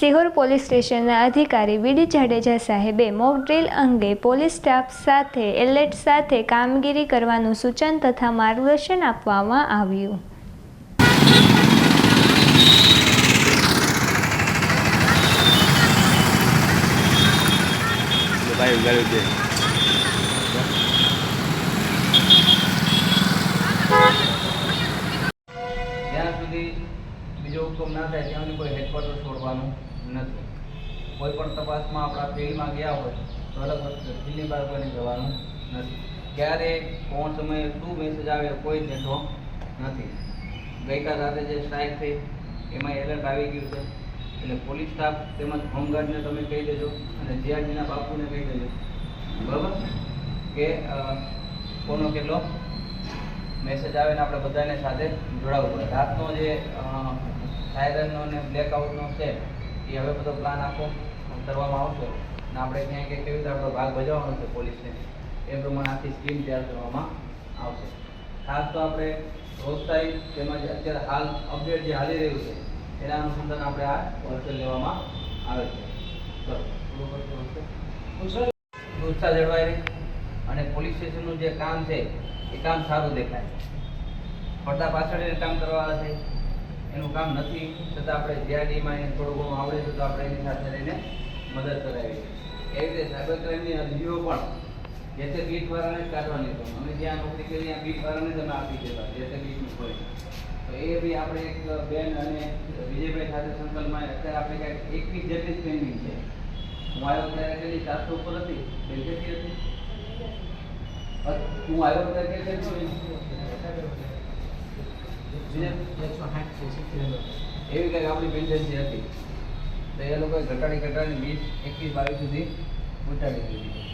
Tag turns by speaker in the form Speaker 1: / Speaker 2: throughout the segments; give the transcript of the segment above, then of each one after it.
Speaker 1: Sihor police સ્ટેશનના અધિકારી VD Jadeja સાહેબે મોક ડ્રીલ અંગે પોલીસ સ્ટાફ સાથે એલર્ટ સાથે કામગીરી કરવાનું સૂચન તથા માર્ગદર્શન આપવામાં આવ્યું.
Speaker 2: જ્યાં સુધી બીજો હુકમ ના થાય ત્યાં સુધી કોઈ હેડક્વાર્ટર છોડવાનું. નથી. કોઈ પણ તપાસમાં આપણા ફિલ્ડમાં ગયા હોય, તો અલગ વસ્તુ. ફિલ્ડની બહાર કોઈને જવાનું નથી. ક્યારે, કોણ સમયે, શું મેસેજ આવે કોઈ દેખો નથી. ગઈકાલ રાતે જે સ્ટ્રાઇક થઈ, એમાં એલર્ટ આવી ગયું છે. એટલે પોલીસ સ્ટાફ તેમજ હોમગાર્ડને તમે કહી દેજો અને જીઆરજીના બાપુને કહી દેજો. બરાબર? કે કોનો કેટલો મેસેજ આવે ને આપણે બધાને સાથે જોડાવવું પડે. રાતનો જે સાયરનનો ને બ્લેકઆઉટનો છે એ હવે બધો પ્લાન આખો કરવામાં આવશે. અને આપણે ક્યાંય કે કેવી રીતે આપણો ભાગ ભજવવાનો છે પોલીસને. એ પ્રમાણે આખી સ્કીમ તૈયાર કરવામાં આવશે. ખાસ તો આપણે પ્રોત્સાહિત તેમજ અત્યારે હાલ અપડેટ જે હાલી રહ્યું છે, એના અનુસંધાન આપણે આ હોલસેલ લેવામાં આવે છે. ઉત્સાહ જળવાય રહે અને પોલીસ સ્ટેશનનું જે કામ છે, એ કામ સારું દેખાય. પડદા પાછળ કામ કરવા છે. એનું કામ નથી. છતાં આપણે જીઆરડીમાં એને થોડું ઘણું આવડે છે તો આપણે એની સાથે રહીને મદદ કરાવી એ રીતે સાયબર ક્રાઇમની અરજીઓ પણ જે તે બીટવાળાને કાઢવાની છે. અમે જ્યાં નોકરી કરી ત્યાં બીટવાળાને તમે આપી દેતા, જે તે બીટનું હોય. તો એ બી આપણે એક બેન અને વિજયભાઈ સાથે સંકલ્પમાં અત્યારે આપણે ક્યાંક એકવીસ જેટલી જ છે. હું આવ્યો ત્યારે કેટલી, ચારસો ઉપર હતી? બેન કેટલી હતી હું આવ્યો ત્યારે કેટલી? એવી કંઈક આપણી પેન્ડન્સી હતી. તો એ લોકોએ ઘટાડી ઘટાડી વીસ, એકવીસ, બાવીસ સુધી ઉતારી દીધી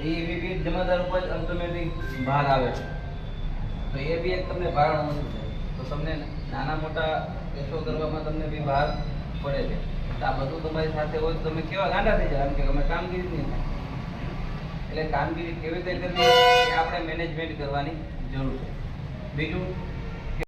Speaker 2: એ એવી બી જમાદાર ઉપર ઓટોમેટિક ભાર આવે છે. તો એ બી એક તમને ભારણ ઓછું છે તો તમને નાના મોટા કેસો કરવામાં તમને બી ભાર પડે છે. આ બધું તમારી સાથે હોય તમે કેવા ગાંડા થઈ જાય કે અમે કામગીરી નહીં એટલે કામગીરી કેવી રીતે કરવી એ આપણે મેનેજમેન્ટ કરવાની જરૂર છે. બીજું